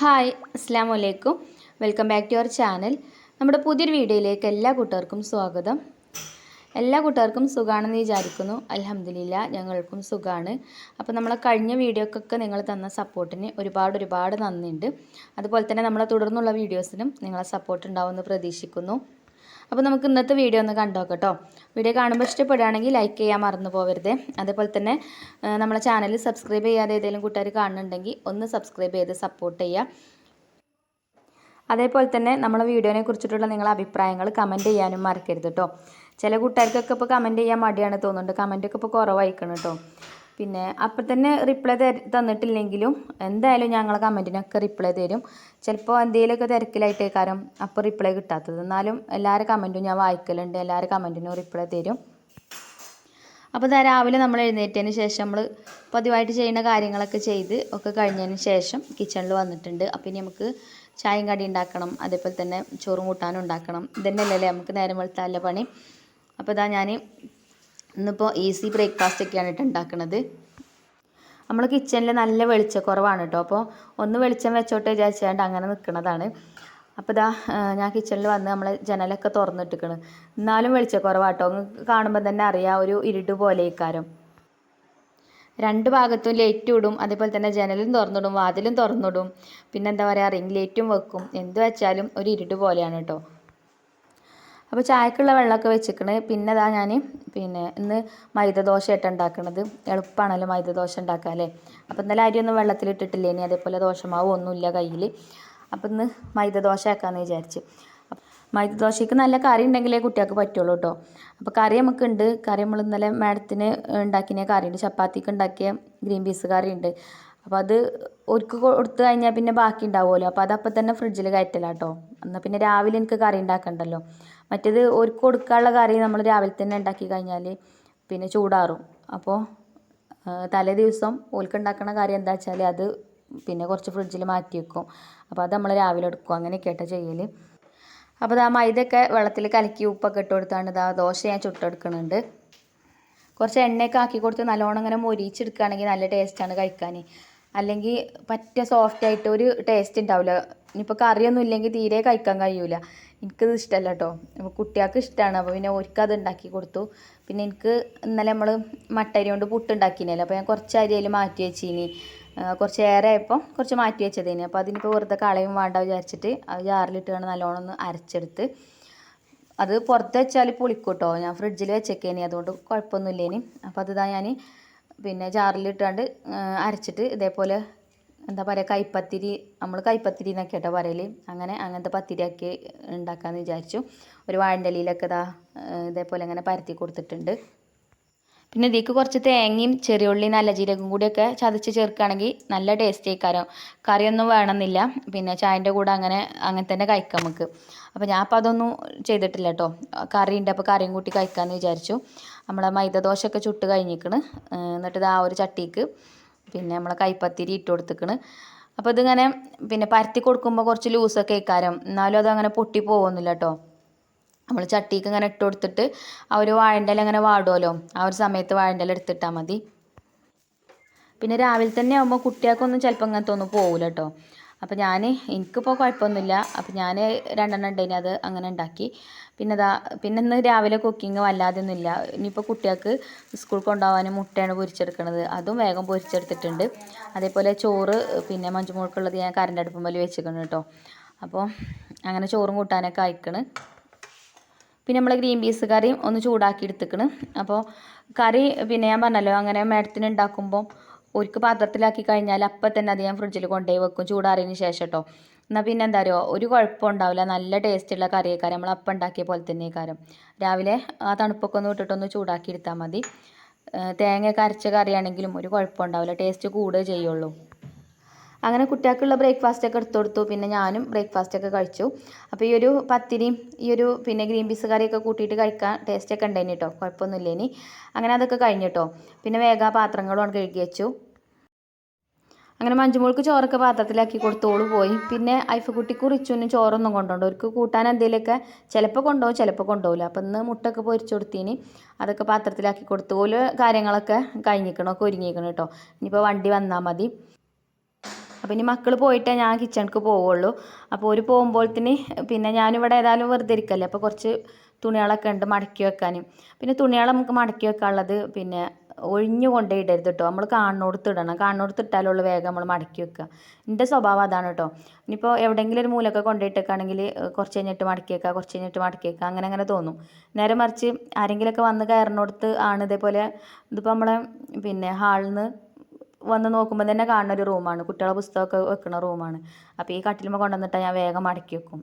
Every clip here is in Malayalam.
ഹായ് അസ്സാം വലൈക്കും welcome back to your channel. നമ്മുടെ പുതിയൊരു വീഡിയോയിലേക്ക് എല്ലാ കൂട്ടുകാർക്കും സ്വാഗതം. എല്ലാ കൂട്ടുകാർക്കും സുഖമാണെന്ന് വിചാരിക്കുന്നു. അലഹമില്ല ഞങ്ങൾക്കും സുഖമാണ് അപ്പോൾ നമ്മളെ കഴിഞ്ഞ വീഡിയോക്കൊക്കെ നിങ്ങൾ തന്ന സപ്പോർട്ടിന് ഒരുപാട് ഒരുപാട് നന്ദിയുണ്ട്. അതുപോലെ തന്നെ നമ്മളെ തുടർന്നുള്ള വീഡിയോസിനും നിങ്ങളെ സപ്പോർട്ട് ഉണ്ടാവുമെന്ന് പ്രതീക്ഷിക്കുന്നു. അപ്പോൾ നമുക്ക് ഇന്നത്തെ വീഡിയോ ഒന്ന് കണ്ടോക്കട്ടോ വീഡിയോ കാണുമ്പോൾ ഇഷ്ടപ്പെടുകയാണെങ്കിൽ ലൈക്ക് ചെയ്യാൻ മറന്നു പോകരുത്. അതേപോലെ തന്നെ നമ്മളെ ചാനൽ സബ്സ്ക്രൈബ് ചെയ്യാതെ ഏതെങ്കിലും കൂട്ടുകാർ കാണുന്നുണ്ടെങ്കിൽ ഒന്ന് സബ്സ്ക്രൈബ് ചെയ്ത് സപ്പോർട്ട് ചെയ്യുക. അതേപോലെ തന്നെ നമ്മളെ വീഡിയോനെ കുറിച്ചിട്ടുള്ള നിങ്ങളുടെ അഭിപ്രായങ്ങൾ കമന്റ് ചെയ്യാനും മറക്കരുത് കേട്ടോ ചില കൂട്ടുകാർക്കൊക്കെ ഇപ്പോൾ കമന്റ് ചെയ്യാൻ മടിയാണ് തോന്നുന്നുണ്ട്. കമന്റൊക്കെ ഇപ്പോൾ കുറവായിക്കണം കേട്ടോ പിന്നെ അപ്പം തന്നെ റിപ്ലൈ തന്നിട്ടില്ലെങ്കിലും എന്തായാലും ഞങ്ങളെ കമന്റിനൊക്കെ റിപ്ലൈ തരും. ചിലപ്പോൾ എന്തെങ്കിലുമൊക്കെ തിരക്കിലായിട്ടേക്കാരും അപ്പോൾ റിപ്ലൈ കിട്ടാത്തത്. എന്നാലും എല്ലാവരുടെ കമന്റും ഞാൻ വായിക്കലുണ്ട്. എല്ലാവരുടെ കമന്റിനും റിപ്ലൈ തരും. അപ്പോൾ ഇതാ രാവിലെ നമ്മൾ എഴുന്നേറ്റതിന് ശേഷം നമ്മൾ പതിവായിട്ട് ചെയ്യുന്ന കാര്യങ്ങളൊക്കെ ചെയ്ത് ഒക്കെ കഴിഞ്ഞതിന് ശേഷം കിച്ചണിൽ വന്നിട്ടുണ്ട്. അപ്പോൾ ഇനി നമുക്ക് ചായയും കടി ഉണ്ടാക്കണം. അതേപോലെ തന്നെ ചോറും കൂട്ടാനും ഉണ്ടാക്കണം. ഇതന്നെയല്ലേ നമുക്ക് നേരം വെളുത്താല്ല പണി. അപ്പോൾ ഇതാ ഞാൻ ഇന്നിപ്പോൾ ഈസി ബ്രേക്ക്ഫാസ്റ്റ് ഒക്കെയാണ് കേട്ടോ ഉണ്ടാക്കുന്നത് നമ്മൾ കിച്ചണിൽ നല്ല വെളിച്ചക്കുറവാണ് കേട്ടോ അപ്പോൾ ഒന്ന് വെളിച്ചം വെച്ചോട്ടെ വിചാരിച്ചാണ്ട് അങ്ങനെ നിൽക്കുന്നതാണ് അപ്പോൾ ഇതാ ഞാൻ കിച്ചണിൽ വന്ന് നമ്മൾ ജനലൊക്കെ തുറന്നിട്ടിക്കണ്. എന്നാലും നിങ്ങൾക്ക് കാണുമ്പോൾ തന്നെ അറിയാം ഒരു ഇരുട്ട് പോലെ ഇക്കാരം രണ്ട് ഭാഗത്തും ലൈറ്റ് ഇടും അതേപോലെ തന്നെ ജനലും തുറന്നിടും വാതിലും തുറന്നിടും. പിന്നെ എന്താ പറയുക റിംഗ് ലൈറ്റും വെക്കും. എന്ത് വെച്ചാലും ഒരു ഇരുട്ട് പോലെയാണ് കേട്ടോ അപ്പോൾ ചായക്കുള്ള വെള്ളമൊക്കെ വെച്ചിക്കണ്. പിന്നെ അതാ ഞാൻ പിന്നെ ഇന്ന് മൈദ ദോശ ആയിട്ട് ഉണ്ടാക്കണത്. എളുപ്പമാണല്ലോ മൈദ ദോശ ഉണ്ടാക്കുക അല്ലേ? അപ്പോൾ ഇന്നലെ അരിയൊന്നും വെള്ളത്തിലിട്ടിട്ടില്ലേ ഇനി അതേപോലെ ദോശമാവ് ഒന്നുമില്ല കയ്യിൽ അപ്പോൾ ഇന്ന് മൈദ ദോശ ആക്കാമെന്ന് വിചാരിച്ച്. മൈദദോശയ്ക്ക് മൈദ ദോശയ്ക്ക് നല്ല കറി ഉണ്ടെങ്കിലേ കുട്ടികൾക്ക് പറ്റുള്ളൂ കേട്ടോ അപ്പോൾ കറി നമുക്ക് ഉണ്ട് കറി നമ്മൾ ഇന്നലെ മാഡത്തിന് ഉണ്ടാക്കിയ കറിയുണ്ട്. ചപ്പാത്തിക്ക് ഉണ്ടാക്കിയ ഗ്രീൻ പീസ് കറിയുണ്ട്. അപ്പോൾ അത് ഒരുക്ക് കൊടുത്തു കഴിഞ്ഞാൽ പിന്നെ ബാക്കി ഉണ്ടാവുമല്ലോ അപ്പോൾ അതപ്പോൾ തന്നെ ഫ്രിഡ്ജിൽ കയറ്റലാട്ടോ എന്നാൽ പിന്നെ രാവിലെ എനിക്ക് കറി ഉണ്ടാക്കണ്ടല്ലോ. മറ്റേത് ഓർക്ക് കൊടുക്കാനുള്ള കറി നമ്മൾ രാവിലെ തന്നെ ഉണ്ടാക്കി കഴിഞ്ഞാൽ പിന്നെ ചൂടാറും. അപ്പോൾ തലേ ദിവസം ഓൽക്ക് കാര്യം കറി എന്താ വെച്ചാൽ അത് പിന്നെ കുറച്ച് ഫ്രിഡ്ജിൽ മാറ്റി വെക്കും. അപ്പോൾ അത് നമ്മൾ രാവിലെ എടുക്കും. അങ്ങനെയൊക്കെ ആയിട്ട് ചെയ്യൽ അപ്പോൾ ആ മൈദയൊക്കെ വെള്ളത്തിൽ കലക്കി ഉപ്പൊക്കെ ഇട്ട് കൊടുത്താണ് ഇതാ ദോശ ഞാൻ ചുട്ടെടുക്കുന്നുണ്ട് കുറച്ച് എണ്ണയൊക്കെ ആക്കി കൊടുത്ത് നല്ലോണം ഇങ്ങനെ മൊരിച്ചെടുക്കുകയാണെങ്കിൽ നല്ല ടേസ്റ്റാണ് കഴിക്കാൻ അല്ലെങ്കിൽ പറ്റ സോഫ്റ്റ് ആയിട്ട് ഒരു ടേസ്റ്റ് ഉണ്ടാവില്ല. ഇനിയിപ്പോൾ കറിയൊന്നും ഇല്ലെങ്കിൽ തീരെ കഴിക്കാൻ കഴിയൂല. എനിക്കത് ഇഷ്ടമല്ല കേട്ടോ അപ്പോൾ കുട്ടികൾക്ക് ഇഷ്ടമാണ് അപ്പോൾ പിന്നെ ഓർക്കത് ഉണ്ടാക്കി കൊടുത്തു. പിന്നെ എനിക്ക് ഇന്നലെ നമ്മൾ മട്ടരി കൊണ്ട് പുട്ടുണ്ടാക്കിനല്ലോ അപ്പോൾ ഞാൻ കുറച്ച് അരി അതിൽ മാറ്റി വെച്ചിനി. കുറച്ച് ഏറെ ആയപ്പോൾ കുറച്ച് മാറ്റി വെച്ചതിന്. അപ്പോൾ അതിനിപ്പോൾ വെറുതെ കളയും വേണ്ട വിചാരിച്ചിട്ട് അത് ജാറിലിട്ട് വേണം നല്ലോണം ഒന്ന് അരച്ചെടുത്ത് അത് പുറത്ത് വെച്ചാൽ പുളിക്കും കേട്ടോ ഞാൻ ഫ്രിഡ്ജിൽ വെച്ചേക്കേനി. അതുകൊണ്ട് കുഴപ്പമൊന്നുമില്ലേനി അപ്പോൾ അത് ഞാൻ പിന്നെ ജാറിലിട്ടാണ്ട് അരച്ചിട്ട് ഇതേപോലെ എന്താ പറയുക കൈപ്പത്തിരി നമ്മൾ കൈപ്പത്തിരി എന്നൊക്കെ കേട്ടോ പറയൽ അങ്ങനെ അങ്ങനത്തെ പത്തിരിയൊക്കെ ഉണ്ടാക്കാമെന്ന് വിചാരിച്ചു. ഒരു വാഴന്റെ ഇതാ ഇതേപോലെ അങ്ങനെ പരത്തി കൊടുത്തിട്ടുണ്ട്. പിന്നെ ഇതിലേക്ക് കുറച്ച് തേങ്ങയും ചെറിയുള്ളി നല്ല ജീരകം കൂടിയൊക്കെ ചതച്ച് ചേർക്കുകയാണെങ്കിൽ നല്ല ടേസ്റ്റ് ആയിക്കാരം. കറിയൊന്നും വേണമെന്നില്ല. പിന്നെ ചായന്റെ കൂടെ അങ്ങനെ അങ്ങനെ തന്നെ കഴിക്കാം നമുക്ക്. അപ്പോൾ ഞാൻ അപ്പോൾ അതൊന്നും ചെയ്തിട്ടില്ല കേട്ടോ കറി ഉണ്ട് അപ്പോൾ കറിയും കൂട്ടി കഴിക്കാമെന്ന് വിചാരിച്ചു. നമ്മളെ മൈദ ദോശയൊക്കെ ചുട്ട് കഴിഞ്ഞിരിക്കണ് എന്നിട്ട് ഇത് ആ ഒരു ചട്ടിക്ക് പിന്നെ നമ്മളെ കൈപ്പത്തിരി ഇട്ട് കൊടുത്തിക്കണ്. അപ്പോൾ ഇതിങ്ങനെ പിന്നെ പരത്തി കൊടുക്കുമ്പോൾ കുറച്ച് ലൂസൊക്കെ ഇക്കാരം എന്നാലും അതങ്ങനെ അങ്ങനെ പൊട്ടി പോകുന്നില്ല കേട്ടോ നമ്മൾ ചട്ടിക്ക് ഇങ്ങനെ ഇട്ട് കൊടുത്തിട്ട് ആ ഒരു വാഴന്റെ ഇല ഇങ്ങനെ വാടുമല്ലോ ആ ഒരു സമയത്ത് വാഴന്റെ ഇല എടുത്തിട്ടാൽ മതി. പിന്നെ രാവിലെ തന്നെ ആകുമ്പോൾ കുട്ടികൾക്കൊന്നും ചിലപ്പോൾ അങ്ങനത്തെ ഒന്നും പോകില്ല കേട്ടോ അപ്പോൾ ഞാൻ എനിക്കിപ്പോൾ കുഴപ്പമൊന്നുമില്ല അപ്പോൾ ഞാൻ രണ്ടെണ്ണം ഉണ്ടായിന് അത് അങ്ങനെ ഉണ്ടാക്കി. പിന്നെ ഇതാ പിന്നെ ഇന്ന് രാവിലെ കുക്കിംഗ് വല്ലാതെയൊന്നുമില്ല. ഇനിയിപ്പോൾ കുട്ടികൾക്ക് സ്കൂൾ കൊണ്ടുപോകാനും മുട്ടയാണ് പൊരിച്ചെടുക്കുന്നത് അതും വേഗം പൊരിച്ചെടുത്തിട്ടുണ്ട്. അതേപോലെ ചോറ് പിന്നെ മഞ്ചുമുഴുക്കുള്ളത് ഞാൻ കറണ്ട് അടുപ്പുമ്പോൾ വെച്ചിരിക്കണം കേട്ടോ. അപ്പോൾ അങ്ങനെ ചോറും കൂട്ടാനൊക്കെ അയക്കണ് പിന്നെ നമ്മൾ ഗ്രീൻ പീസ് കറിയും ഒന്ന് ചൂടാക്കി എടുത്തിക്കണ്. അപ്പോൾ കറി പിന്നെ ഞാൻ പറഞ്ഞല്ലോ അങ്ങനെ മേഡത്തിന് ഉണ്ടാക്കുമ്പോൾ ഒരിക്കൽ പാത്രത്തിലാക്കി കഴിഞ്ഞാൽ അപ്പം തന്നെ അത് ഞാൻ ഫ്രിഡ്ജിൽ കൊണ്ടുപോയി വെക്കും. ചൂടാറിയതിന് ശേഷം കേട്ടോ എന്നാൽ പിന്നെ എന്താ പറയുക ഒരു കുഴപ്പം ഉണ്ടാവില്ല. നല്ല ടേസ്റ്റുള്ള കറിയേക്കാരം. നമ്മൾ അപ്പം ഉണ്ടാക്കിയ പോലെ തന്നെ കാരം രാവിലെ ആ തണുപ്പൊക്കെ ഒന്ന് വിട്ടിട്ടൊന്ന് ചൂടാക്കി എടുത്താൽ മതി. തേങ്ങ തേങ്ങയൊക്കെ അരച്ച കറിയാണെങ്കിലും ഒരു കുഴപ്പം ഉണ്ടാവില്ല. ടേസ്റ്റ് കൂടുകയേ ചെയ്യുള്ളൂ. അങ്ങനെ കുട്ടികൾക്കുള്ള ബ്രേക്ക്ഫാസ്റ്റ് ഒക്കെ എടുത്തു കൊടുത്തു. പിന്നെ ഞാനും ബ്രേക്ക്ഫാസ്റ്റ് ഒക്കെ കഴിച്ചു. അപ്പോൾ ഈ ഒരു പത്തിരിയും ഈ ഒരു പിന്നെ ഗ്രീൻ പീസ് കറിയൊക്കെ കൂട്ടിയിട്ട് കഴിക്കാൻ ടേസ്റ്റ് ഒക്കെ ഉണ്ടായിന് കേട്ടോ കുഴപ്പമൊന്നുമില്ല ഇനി അങ്ങനെ അതൊക്കെ കഴിഞ്ഞിട്ടോ പിന്നെ വേഗം പാത്രങ്ങളും കഴുകി വെച്ചു. അങ്ങനെ മഞ്ജുമോൾക്ക് ചോറൊക്കെ പാത്രത്തിലാക്കി കൊടുത്തോളു പോയി. പിന്നെ ഐഫക്കുട്ടിക്ക് റിച്ചുവിനും ചോറൊന്നും കൊണ്ടുപോകും അവർക്ക് കൂട്ടാൻ എന്തെങ്കിലുമൊക്കെ ചിലപ്പോൾ കൊണ്ടുപോകും ചിലപ്പോൾ കൊണ്ടുപോകില്ല അപ്പം ഇന്ന് മുട്ടൊക്കെ പൊരിച്ചു കൊടുത്തീന്. അതൊക്കെ പാത്രത്തിലാക്കി കൊടുത്തു ഓൽ കാര്യങ്ങളൊക്കെ കഴിഞ്ഞിക്കണം ഒക്കെ ഒരുങ്ങിയിരിക്കണം കേട്ടോ ഇനിയിപ്പോൾ വണ്ടി വന്നാൽ മതി. അപ്പോൾ ഇനി മക്കൾ പോയിട്ടേ ഞാൻ കിച്ചണിക്ക് പോവുള്ളൂ. അപ്പോൾ ഒരു പോകുമ്പോഴത്തിന് പിന്നെ ഞാനിവിടെ ഏതായാലും വെറുതെ ഇരിക്കല്ലേ. അപ്പോൾ കുറച്ച് തുണികളൊക്കെ ഉണ്ട് മടക്കി വെക്കാനും. പിന്നെ തുണികൾ നമുക്ക് മടക്കി വെക്കാനുള്ളത് പിന്നെ ഒഴിഞ്ഞു കൊണ്ടേ ഇടരുത് കേട്ടോ നമ്മൾ കാണുന്നിടത്ത് ഇടണം കാണുന്നിടത്ത് ഇട്ടാലുള്ള വേഗം നമ്മൾ മടക്കി വെക്കുക. എന്റെ സ്വഭാവം അതാണ് കേട്ടോ ഇനിയിപ്പോൾ എവിടെയെങ്കിലും ഒരു മൂലൊക്കെ കൊണ്ടുപോയിട്ടേക്കാണെങ്കിൽ കുറച്ച് കഴിഞ്ഞിട്ട് മടക്കി വെക്കുക കുറച്ച് കഴിഞ്ഞിട്ട് മടക്കി വെക്കുക അങ്ങനെ അങ്ങനെ തോന്നും. നേരെ മറിച്ച് ആരെങ്കിലുമൊക്കെ വന്ന് കയറുന്നിടത്ത് ആണ് ഇതേപോലെ ഇതിപ്പോൾ നമ്മളെ പിന്നെ ഹാളിൽ നിന്ന് വന്ന് നോക്കുമ്പോൾ തന്നെ കാണുന്ന ഒരു റൂമാണ്. കുട്ടികളെ പുസ്തകമൊക്കെ വെക്കുന്ന റൂമാണ്. അപ്പോൾ ഈ കട്ടിലുമ്പോൾ കൊണ്ടുവന്നിട്ടാൽ ഞാൻ വേഗം മടക്കി വെക്കും.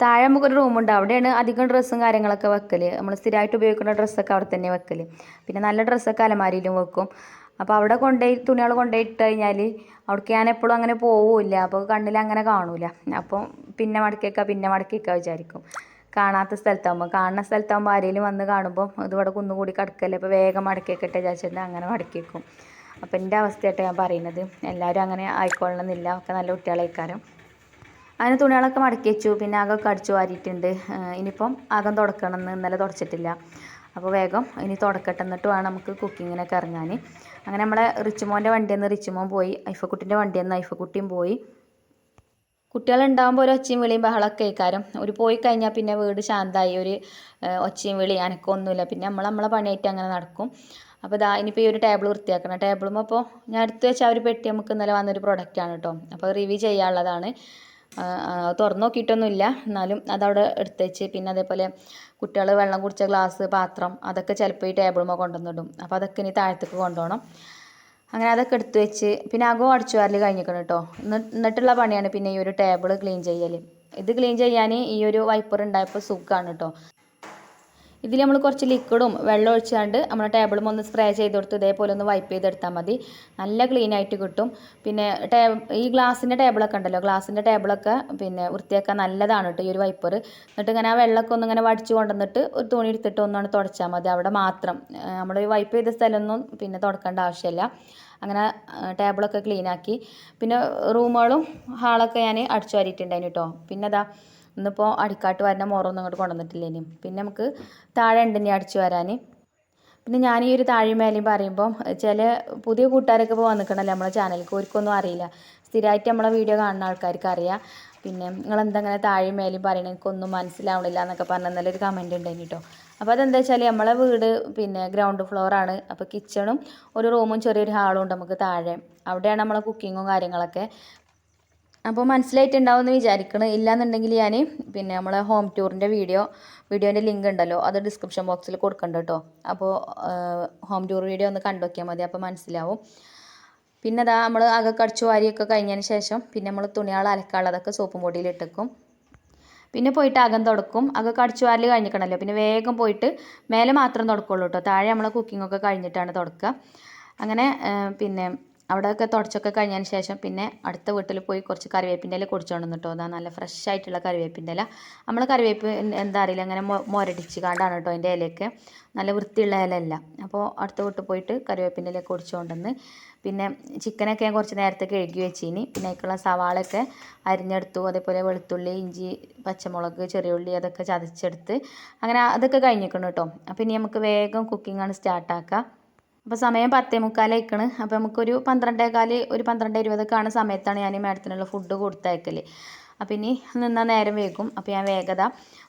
താഴെ നമുക്കൊരു റൂമുണ്ട് അവിടെയാണ് അധികം ഡ്രസ്സും കാര്യങ്ങളൊക്കെ വെക്കൽ നമ്മൾ സ്ഥിരമായിട്ട് ഉപയോഗിക്കുന്ന ഡ്രസ്സൊക്കെ അവിടെ തന്നെ വെക്കൽ പിന്നെ നല്ല ഡ്രസ്സൊക്കെ അലമാരിയിലും വെക്കും. അപ്പോൾ അവിടെ കൊണ്ടുപോയി തുണികൾ കൊണ്ടുപോയി ഇട്ട് കഴിഞ്ഞാൽ അവിടേക്ക് ഞാൻ എപ്പോഴും അങ്ങനെ പോവില്ല. അപ്പോൾ കണ്ണിൽ അങ്ങനെ കാണൂല. അപ്പം പിന്നെ മടക്കിയേക്കുക പിന്നെ മടക്കിയേക്കുക വിചാരിക്കും. കാണാത്ത സ്ഥലത്താകുമ്പോൾ കാണുന്ന സ്ഥലത്താകുമ്പോൾ ആരെങ്കിലും വന്ന് കാണുമ്പോൾ ഇത് ഇവിടെ കുന്നുകൂടി കിടക്കല്ലേ. അപ്പോൾ വേഗം മടക്കിയേക്കട്ടെ വിചാരിച്ചിട്ട് അങ്ങനെ മടക്കിയേക്കും. അപ്പോൾ എന്റെ അവസ്ഥയായിട്ട് ഞാൻ പറയുന്നത്. എല്ലാവരും അങ്ങനെ ആയിക്കൊള്ളണമെന്നില്ല ഒക്കെ നല്ല കുട്ടികളേക്കാരം. അതിന് തുണികളൊക്കെ മടക്കി വെച്ചു. പിന്നെ അകമൊക്കെ അടിച്ചു വാരിയിട്ടുണ്ട്. ഇനിയിപ്പം അകം തുടക്കണം എന്ന് ഇന്നലെ തുടച്ചിട്ടില്ല. അപ്പോൾ വേഗം ഇനി തുടക്കട്ടെ എന്നിട്ട് വേണം നമുക്ക് കുക്കിങ്ങിനൊക്കെ ഇറങ്ങാൻ. അങ്ങനെ നമ്മളെ റിച്ചുമോന്റെ വണ്ടിയിൽ റിച്ചുമോൻ പോയി. ഐഫക്കുട്ടിന്റെ വണ്ടിയിൽ നിന്ന് ഐഫക്കുട്ടിയും പോയി. കുട്ടികളുണ്ടാകുമ്പോൾ ഒരു ഒച്ചയും വിളിയും ബഹളമൊക്കെ കേൾക്കാരം ഒരു പോയി കഴിഞ്ഞാൽ പിന്നെ വീട് ശാന്തമായി. ഒരു ഒച്ചയും വിളി അനക്കൊന്നുമില്ല പിന്നെ നമ്മൾ നമ്മളെ പണിയായിട്ട് അങ്ങനെ നടക്കും. അപ്പോൾ ഇതാ ഇനിയിപ്പോൾ ഈ ഒരു ടേബിൾ വൃത്തിയാക്കണം. ടേബിളും അപ്പോൾ ഞാൻ എടുത്തു വെച്ച ആ ഒരു പെട്ടി നമുക്ക് ഇന്നലെ വന്നൊരു പ്രൊഡക്റ്റാണ് കേട്ടോ. അപ്പോൾ റിവ്യൂ ചെയ്യാനുള്ളതാണ്. തുറന്ന് നോക്കിയിട്ടൊന്നുമില്ല. എന്നാലും അതവിടെ എടുത്ത് വെച്ച് പിന്നെ അതേപോലെ കുട്ടികൾ വെള്ളം കുടിച്ച ഗ്ലാസ് പാത്രം അതൊക്കെ ചിലപ്പോൾ ഈ ടേബിളുമ്പോൾ കൊണ്ടുവന്നിടും. അപ്പോൾ അതൊക്കെ ഇനി താഴത്തേക്ക് കൊണ്ടുപോകണം. അങ്ങനെ അതൊക്കെ എടുത്ത് വെച്ച് പിന്നെ അകവും അടിച്ചു വാരൽ കഴിഞ്ഞിരിക്കണം കേട്ടോ എന്നിട്ടുള്ള പണിയാണ് പിന്നെ ഈ ഒരു ടേബിൾ ക്ലീൻ ചെയ്യൽ ഇത് ക്ലീൻ ചെയ്യാൻ ഈ ഒരു വൈപ്പർ ഉണ്ടായപ്പോൾ സുഖമാണ് കേട്ടോ ഇതിൽ നമ്മൾ കുറച്ച് ലിക്വിഡും വെള്ളം ഒഴിച്ചാണ്ട് നമ്മുടെ ടേബിളും ഒന്ന് സ്പ്രേ ചെയ്ത് കൊടുത്ത് ഇതേപോലെ ഒന്ന് വൈപ്പ് ചെയ്തെടുത്താൽ മതി. നല്ല ക്ലീൻ ആയിട്ട് കിട്ടും. പിന്നെ ടേ ഈ ഗ്ലാസിന്റെ ടേബിളൊക്കെ ഉണ്ടല്ലോ ഗ്ലാസിന്റെ ടേബിളൊക്കെ പിന്നെ വൃത്തിയാക്കാൻ നല്ലതാണ് കേട്ടോ ഈ ഒരു വൈപ്പർ എന്നിട്ട് ഇങ്ങനെ ആ വെള്ളമൊക്കെ ഒന്ന് ഇങ്ങനെ വടിച്ച് കൊണ്ടുവന്നിട്ട് ഒരു തുണി എടുത്തിട്ട് ഒന്നാണ് തുടച്ചാൽ മതി. അവിടെ മാത്രം. നമ്മൾ വൈപ്പ് ചെയ്ത സ്ഥലമൊന്നും പിന്നെ തുടക്കേണ്ട ആവശ്യമില്ല. അങ്ങനെ ടേബിളൊക്കെ ക്ലീനാക്കി പിന്നെ റൂമുകളും ഹാളൊക്കെ ഞാൻ അടിച്ചു വാരിയിട്ടുണ്ടായിരുന്നു കേട്ടോ പിന്നെ അതാ ഇന്നിപ്പോൾ അടിക്കാട്ട് വരുന്ന മോറൊന്നും ഇങ്ങോട്ട് കൊണ്ടുവന്നിട്ടില്ലേനും പിന്നെ നമുക്ക് താഴെ ഉണ്ടെങ്കിൽ അടിച്ചു വരാൻ പിന്നെ ഞാൻ ഈ ഒരു താഴെമേലയും മേലെയും പറയുമ്പം ചില പുതിയ കൂട്ടുകാരൊക്കെ ഇപ്പോൾ വന്നിക്കണല്ലോ നമ്മളെ ചാനലിലേക്ക് ഓർക്കൊന്നും അറിയില്ല. സ്ഥിരമായിട്ട് നമ്മളെ വീഡിയോ കാണുന്ന ആൾക്കാർക്ക് അറിയാം. പിന്നെ നിങ്ങൾ എന്താ അങ്ങനെ താഴെയും മേലെയും പറയണത് എനിക്കൊന്നും മനസ്സിലാവണില്ല എന്നൊക്കെ പറഞ്ഞ നല്ലൊരു കമന്റ് ഉണ്ടായിരുന്നു കേട്ടോ അപ്പോൾ അതെന്താ വെച്ചാൽ നമ്മളെ വീട് പിന്നെ ഗ്രൗണ്ട് ഫ്ലോറാണ് അപ്പോൾ കിച്ചണും ഒരു റൂമും ചെറിയൊരു ഹാളും ഉണ്ട് നമുക്ക് താഴെ. അവിടെയാണ് നമ്മളെ കുക്കിങ്ങും കാര്യങ്ങളൊക്കെ. അപ്പോൾ മനസ്സിലായിട്ടുണ്ടാവും എന്ന് വിചാരിക്കണം. ഇല്ലാന്നുണ്ടെങ്കിൽ ഞാൻ പിന്നെ നമ്മളെ ഹോം ടൂറിന്റെ വീഡിയോ വീഡിയോന്റെ ലിങ്ക് ഉണ്ടല്ലോ അത് ഡിസ്ക്രിപ്ഷൻ ബോക്സിൽ കൊടുക്കണ്ട കേട്ടോ അപ്പോൾ ഹോം ടൂർ വീഡിയോ ഒന്ന് കണ്ടു നോക്കിയാൽ മതി അപ്പോൾ മനസ്സിലാവും. പിന്നെ അതാ നമ്മൾ അകെ കടിച്ചു വാരിയൊക്കെ കഴിഞ്ഞതിന് ശേഷം പിന്നെ നമ്മൾ തുണികൾ അലക്കാനുള്ളതൊക്കെ സോപ്പും പൊടിയിൽ ഇട്ടേക്കും. പിന്നെ പോയിട്ട് അകം തുടക്കും. അകെ കടിച്ചു വാരൽ കഴിഞ്ഞിക്കണല്ലോ പിന്നെ വേഗം പോയിട്ട് മേലെ മാത്രം തുടക്കുള്ളൂ കേട്ടോ താഴെ നമ്മളെ കുക്കിംഗ് ഒക്കെ കഴിഞ്ഞിട്ടാണ് തുടക്കുക അങ്ങനെ പിന്നെ അവിടെയൊക്കെ തുടച്ചൊക്കെ കഴിഞ്ഞതിന് ശേഷം പിന്നെ അടുത്ത വീട്ടിൽ പോയി കുറച്ച് കറിവേപ്പിന്റെ ഇല കുടിച്ചോണ്ട് കേട്ടോ. അതാ നല്ല ഫ്രഷ് ആയിട്ടുള്ള കറിവേപ്പിന്റെ ഇല. നമ്മൾ കറിവേപ്പ് എന്താ അറിയില്ല അങ്ങനെ മുരടിച്ച് കാണ്ടാണ് കേട്ടോ അതിന്റെ ഇലയൊക്കെ. നല്ല വൃത്തിയുള്ള ഇലയല്ല. അപ്പോൾ അടുത്ത വീട്ടിൽ പോയിട്ട് കറിവേപ്പിന്റെ ഇല കുടിച്ചുകൊണ്ടുവന്ന് പിന്നെ ചിക്കനൊക്കെ ഞാൻ കുറച്ച് നേരത്തെ കഴുകി വെച്ചിനി. പിന്നെ അതിലേക്കുള്ള സവാളൊക്കെ അരിഞ്ഞെടുത്തു. അതേപോലെ വെളുത്തുള്ളി ഇഞ്ചി പച്ചമുളക് ചെറിയുള്ളി അതൊക്കെ ചതച്ചെടുത്ത് അങ്ങനെ അതൊക്കെ കഴിഞ്ഞിരിക്കണം കേട്ടോ. അപ്പം ഇനി നമുക്ക് വേഗം കുക്കിംഗാണ് സ്റ്റാർട്ടാക്കുക അപ്പോൾ സമയം പത്തേ മുക്കാലായിക്കണ് അപ്പോൾ നമുക്കൊരു പന്ത്രണ്ടേകാൽ ഒരു പന്ത്രണ്ട് ഇരുപതൊക്കെ ആണ് സമയത്താണ് ഞാൻ മാഡത്തിനുള്ള ഫുഡ് കൊടുത്തയക്കൽ അപ്പോൾ ഇനി നിന്നാൽ നേരം വേകും. അപ്പോൾ ഞാൻ വേഗത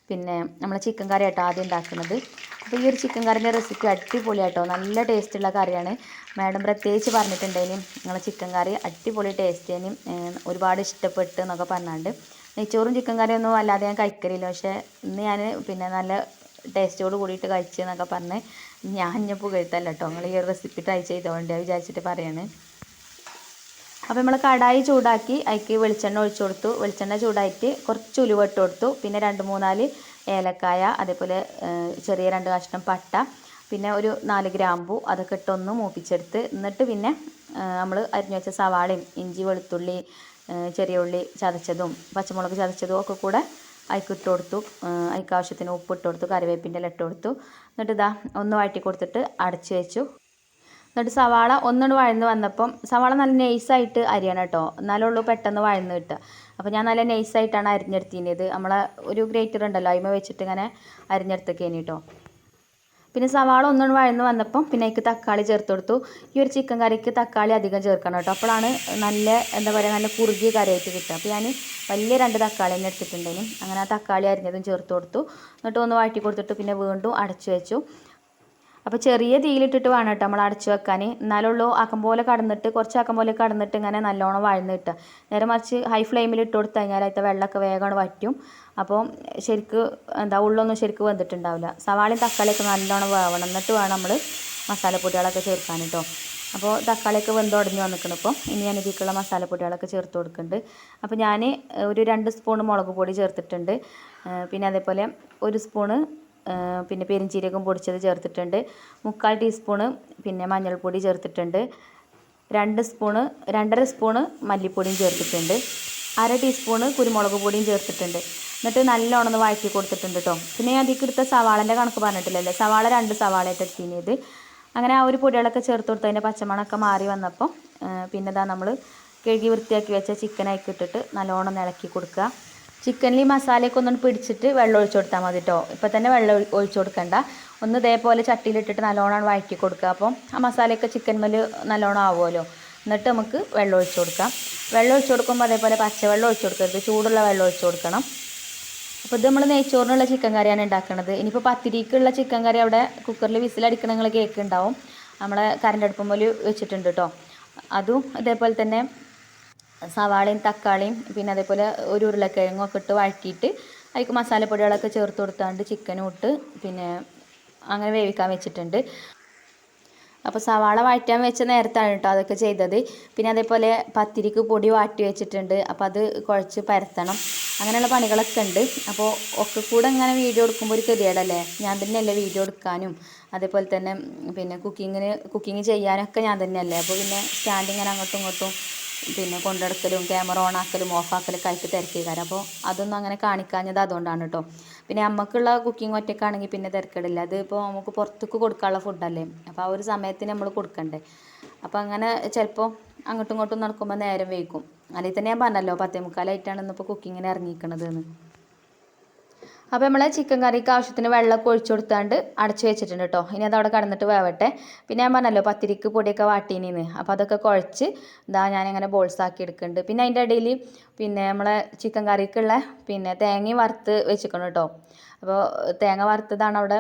പിന്നെ നമ്മൾ ചിക്കൻ കറി ആട്ടോ ആദ്യം ഉണ്ടാക്കുന്നത്. അപ്പോൾ ഈ ഒരു ചിക്കൻ കറിന്റെ റെസിപ്പി അടിപൊളിയാട്ടോ. നല്ല ടേസ്റ്റുള്ള കറിയാണ്. മാഡം പ്രത്യേകിച്ച് പറഞ്ഞിട്ടുണ്ടെങ്കിലും നിങ്ങളെ ചിക്കൻ കറി അടിപൊളി ടേസ്റ്റ് തന്നെയും ഒരുപാട് ഇഷ്ടപ്പെട്ട് എന്നൊക്കെ പറഞ്ഞാണ്ട്. നെയ്ച്ചോറും ചിക്കൻ കറിയൊന്നും അല്ലാതെ ഞാൻ കഴിക്കലില്ല. പക്ഷേ ഇന്ന് ഞാൻ പിന്നെ നല്ല ടേസ്റ്റോട് കൂടിയിട്ട് കഴിച്ചു എന്നൊക്കെ പറഞ്ഞ് ഞാൻ ഞാൻ പുകഴ്ത്തല്ല കേട്ടോ നിങ്ങൾ ഈ ഒരു റെസിപ്പി ട്രൈ ചെയ്തോണ്ട് വിചാരിച്ചിട്ട് പറയാണ്. അപ്പോൾ നമ്മൾ കടായി ചൂടാക്കി അതിക്ക് വെളിച്ചെണ്ണ ഒഴിച്ചു കൊടുത്തു. വെളിച്ചെണ്ണ ചൂടായിട്ട് കുറച്ച് ഉലുവ ഇട്ട് കൊടുത്തു. പിന്നെ രണ്ട് മൂന്നാൽ ഏലക്കായ അതേപോലെ ചെറിയ രണ്ട് കഷ്ണം പട്ട പിന്നെ ഒരു നാല് ഗ്രാമ്പു അതൊക്കെ ഇട്ടൊന്ന് മൂപ്പിച്ചെടുത്ത് എന്നിട്ട് പിന്നെ നമ്മൾ അരിഞ്ഞു വെച്ച സവാളയും ഇഞ്ചി വെളുത്തുള്ളി ചെറിയ ഉള്ളി ചതച്ചതും പച്ചമുളക് ചതച്ചതും ഒക്കെ കൂടെ അതിക്ക് ഇട്ട് കൊടുത്തു അതിക്ക് ആവശ്യത്തിന് ഉപ്പ് ഇട്ട് കൊടുത്തു കറിവേപ്പിന്റെ ഇല ഇട്ട് കൊടുത്തു എന്നിട്ട് ഇതാ ഒന്ന് വഴറ്റി കൊടുത്തിട്ട് അടച്ചു വെച്ചു. എന്നിട്ട് സവാള ഒന്നുകൊണ്ട് വഴന്ന് വന്നപ്പം സവാള നല്ല നൈസായിട്ട് അരിയണം കേട്ടോ. എന്നാലേ ഉള്ളൂ പെട്ടെന്ന് വഴന്ന് കിട്ടുക. അപ്പോൾ ഞാൻ നല്ല നൈസായിട്ടാണ് ഇത് നമ്മളെ ഒരു ഗ്രേറ്റർ ഉണ്ടല്ലോ അതിമ വെച്ചിട്ട് ഇങ്ങനെ അരിഞ്ഞെടുത്തേക്കേനി കേട്ടോ. പിന്നെ സവാള ഒന്നും വഴന്ന് വന്നപ്പം പിന്നെ എനിക്ക് തക്കാളി ചേർത്ത് കൊടുത്തു. ഈ ഒരു ചിക്കൻ കറിക്ക് തക്കാളി അധികം ചേർക്കണം കേട്ടോ. അപ്പോഴാണ് നല്ല എന്താ പറയുക നല്ല കുറുകിയ കറിയായിട്ട് കിട്ടുക. അപ്പോൾ ഞാൻ വലിയ രണ്ട് തക്കാളി തന്നെ എടുത്തിട്ടുണ്ടെങ്കിലും അങ്ങനെ ആ തക്കാളി അരിഞ്ഞതും ചേർത്ത് കൊടുത്തു. എന്നിട്ട് ഒന്ന് വഴറ്റി കൊടുത്തിട്ട് പിന്നെ വീണ്ടും അടച്ചു വെച്ചു. അപ്പോൾ ചെറിയ തീയിലിട്ടിട്ട് വേണം കേട്ടോ നമ്മൾ അടച്ചു വെക്കാൻ എന്നാലുള്ളൂ ആക്കം പോലെ കടന്നിട്ട് കുറച്ച് ആക്കം പോലെ കടന്നിട്ട് ഇങ്ങനെ നല്ലോണം വഴന്ന് കിട്ടുക. നേരെ മറിച്ച് ഹൈ ഫ്ലെയിമിൽ ഇട്ട് കൊടുത്തു കഴിഞ്ഞാൽ അതിന്റെ വെള്ളമൊക്കെ വേഗമാണ് വറ്റും. അപ്പോൾ ശരിക്ക് എന്താ ഉള്ളൊന്നും ശരിക്ക് വന്നിട്ടുണ്ടാവില്ല സവാളയും തക്കാളിയൊക്കെ നല്ലോണം വേവണം. എന്നിട്ട് വേണം നമ്മൾ മസാലപ്പൊടികളൊക്കെ ചേർക്കാൻ കേട്ടോ അപ്പോൾ തക്കാളിയൊക്കെ വെന്ത് ഉടഞ്ഞു വന്നിക്കണം ഇപ്പോൾ ഇനി ഞാൻ ഇതിലേക്കുള്ള മസാലപ്പൊടികളൊക്കെ ചേർത്ത് കൊടുക്കുന്നുണ്ട്. അപ്പോൾ ഞാൻ ഒരു രണ്ട് സ്പൂൺ മുളക് പൊടി ചേർത്തിട്ടുണ്ട്. പിന്നെ അതേപോലെ ഒരു സ്പൂണ് പിന്നെ പെരിഞ്ചീരകം പൊടിച്ചത് ചേർത്തിട്ടുണ്ട്. മുക്കാൽ ടീസ്പൂണ് പിന്നെ മഞ്ഞൾപ്പൊടി ചേർത്തിട്ടുണ്ട്. രണ്ട് സ്പൂണ് രണ്ടര സ്പൂണ് മല്ലിപ്പൊടിയും ചേർത്തിട്ടുണ്ട്. അര ടീസ്പൂണ് കുരുമുളക് പൊടിയും ചേർത്തിട്ടുണ്ട്. എന്നിട്ട് നല്ലോണം ഒന്ന് വഴറ്റി കൊടുത്തിട്ടുണ്ട് കേട്ടോ പിന്നെ ഞാൻ അതിലേക്ക് എടുത്ത സവാളന്റെ കണക്ക് പറഞ്ഞിട്ടില്ലല്ലേ? സവാള രണ്ട് സവാളയായിട്ട് എടുത്തിനത് അങ്ങനെ ആ ഒരു പൊടികളൊക്കെ ചേർത്ത് കൊടുത്ത് അതിന്റെ പച്ചമണമൊക്കെ മാറി വന്നപ്പോൾ പിന്നെ ഇതാ നമ്മൾ കഴുകി വൃത്തിയാക്കി വെച്ച ചിക്കൻ അതിലേക്ക് ഇട്ടിട്ട് നല്ലോണം ഇളക്കി കൊടുക്കുക. ചിക്കനിൽ ഈ മസാലയൊക്കെ ഒന്നുകൊണ്ട് പിടിച്ചിട്ട് വെള്ളം ഒഴിച്ചു കൊടുത്താൽ മതി കേട്ടോ ഇപ്പം തന്നെ വെള്ളം ഒഴി- ഒഴിച്ചു കൊടുക്കണ്ട. ഒന്ന് ഇതേപോലെ ചട്ടിയിലിട്ടിട്ട് നല്ലോണം വഴറ്റി കൊടുക്കുക അപ്പം ആ മസാലയൊക്കെ ചിക്കൻ മേൽ നല്ലോണം ആവുമല്ലോ എന്നിട്ട് നമുക്ക് വെള്ളം ഒഴിച്ചു കൊടുക്കാം. വെള്ളം ഒഴിച്ചു കൊടുക്കുമ്പോൾ അതേപോലെ പച്ചവെള്ളം ഒഴിച്ചു കൊടുക്കരുത്. ചൂടുള്ള വെള്ളം ഒഴിച്ചു കൊടുക്കണം. അപ്പോൾ ഇത് നമ്മൾ നെയ്ച്ചോറിനുള്ള ചിക്കൻ കറിയാണ് ഉണ്ടാക്കുന്നത് ഇനിയിപ്പോൾ പത്തിരിക്കുള്ള ചിക്കൻ കറി അവിടെ കുക്കറിൽ വിസിലടിക്കണ നിങ്ങൾ കേൾക്കുന്നുണ്ടാവും നമ്മളെ കറണ്ട് അടുപ്പം പോലെ വെച്ചിട്ടുണ്ട് കേട്ടോ അതും ഇതേപോലെ തന്നെ സവാളയും തക്കാളിയും പിന്നെ അതേപോലെ ഒരു ഉരുളക്കിഴങ്ങും ഒക്കെ ഇട്ട് വഴറ്റിയിട്ട് അതിലേക്ക് മസാലപ്പൊടികളൊക്കെ ചേർത്ത് കൊടുത്താണ്ട് ചിക്കനും ഇട്ട് പിന്നെ അങ്ങനെ വേവിക്കാൻ വെച്ചിട്ടുണ്ട്. അപ്പോൾ സവാള വാറ്റാൻ വെച്ച നേരത്താണ് കേട്ടോ അതൊക്കെ ചെയ്തത്. പിന്നെ അതേപോലെ പത്തിരിക്ക് പൊടി വാട്ടി വെച്ചിട്ടുണ്ട്. അപ്പോൾ അത് കുഴച്ച് പരത്തണം. അങ്ങനെയുള്ള പണികളൊക്കെ ഉണ്ട്. അപ്പോൾ ഒക്കെ കൂടെ ഇങ്ങനെ വീഡിയോ എടുക്കുമ്പോൾ ഒരു ഗതികേടല്ലേ? ഞാൻ തന്നെയല്ലേ വീഡിയോ എടുക്കാനും. അതേപോലെ തന്നെ പിന്നെ കുക്കിങ്ങിന് കുക്കിംഗ് ചെയ്യാനൊക്കെ ഞാൻ തന്നെയല്ലേ? അപ്പോൾ പിന്നെ സ്റ്റാൻഡ് ഇങ്ങനെ അങ്ങോട്ടും ഇങ്ങോട്ടും പിന്നെ കൊണ്ടെടുക്കലും ക്യാമറ ഓൺ ആക്കലും ഓഫ് ആക്കലൊക്കെ ആയിട്ട് തിരക്കേക്കാരം അപ്പോൾ അതൊന്നും അങ്ങനെ കാണിക്കാഞ്ഞത് അതുകൊണ്ടാണ് കേട്ടോ പിന്നെ നമുക്കുള്ള കുക്കിംഗ് ഒറ്റയ്ക്കാണെങ്കിൽ പിന്നെ തിരക്കേടില്ല. അത് ഇപ്പോൾ നമുക്ക് പുറത്തേക്ക് കൊടുക്കാനുള്ള ഫുഡല്ലേ അപ്പോൾ ആ ഒരു സമയത്തിന് നമ്മൾ കൊടുക്കണ്ടേ. അപ്പോൾ അങ്ങനെ ചിലപ്പോൾ അങ്ങോട്ടും ഇങ്ങോട്ടും നടക്കുമ്പോൾ നേരം വൈകും. അല്ലെങ്കിൽ തന്നെ ഞാൻ പറഞ്ഞല്ലോ പത്തേ മുക്കാലായിട്ടാണ് ഇന്നിപ്പോൾ കുക്കിങ്ങിന് ഇറങ്ങിയിരിക്കണത് എന്ന്. അപ്പോൾ നമ്മൾ ചിക്കൻ കറിക്ക് ആവശ്യത്തിന് വെള്ളമൊക്കെ ഒഴിച്ചു കൊടുത്താണ്ട് അടച്ചു വെച്ചിട്ടുണ്ട് കേട്ടോ ഇനി അത് അവിടെ കടന്നിട്ട് വേവട്ടെ. പിന്നെ ഞാൻ പറഞ്ഞല്ലോ പത്തിരിക്ക് പൊടിയൊക്കെ വാട്ടീനിന്ന്. അപ്പോൾ അതൊക്കെ കുഴച്ച് ഇതാ ഞാനിങ്ങനെ ബോൾസ് ആക്കി എടുക്കുന്നുണ്ട്. പിന്നെ അതിന്റെ ഇടയിൽ പിന്നെ നമ്മളെ ചിക്കൻ കറിക്കുള്ള പിന്നെ തേങ്ങയും വറുത്ത് വെച്ചിക്കണം കേട്ടോ അപ്പോൾ തേങ്ങ വറുത്തതാണ് അവിടെ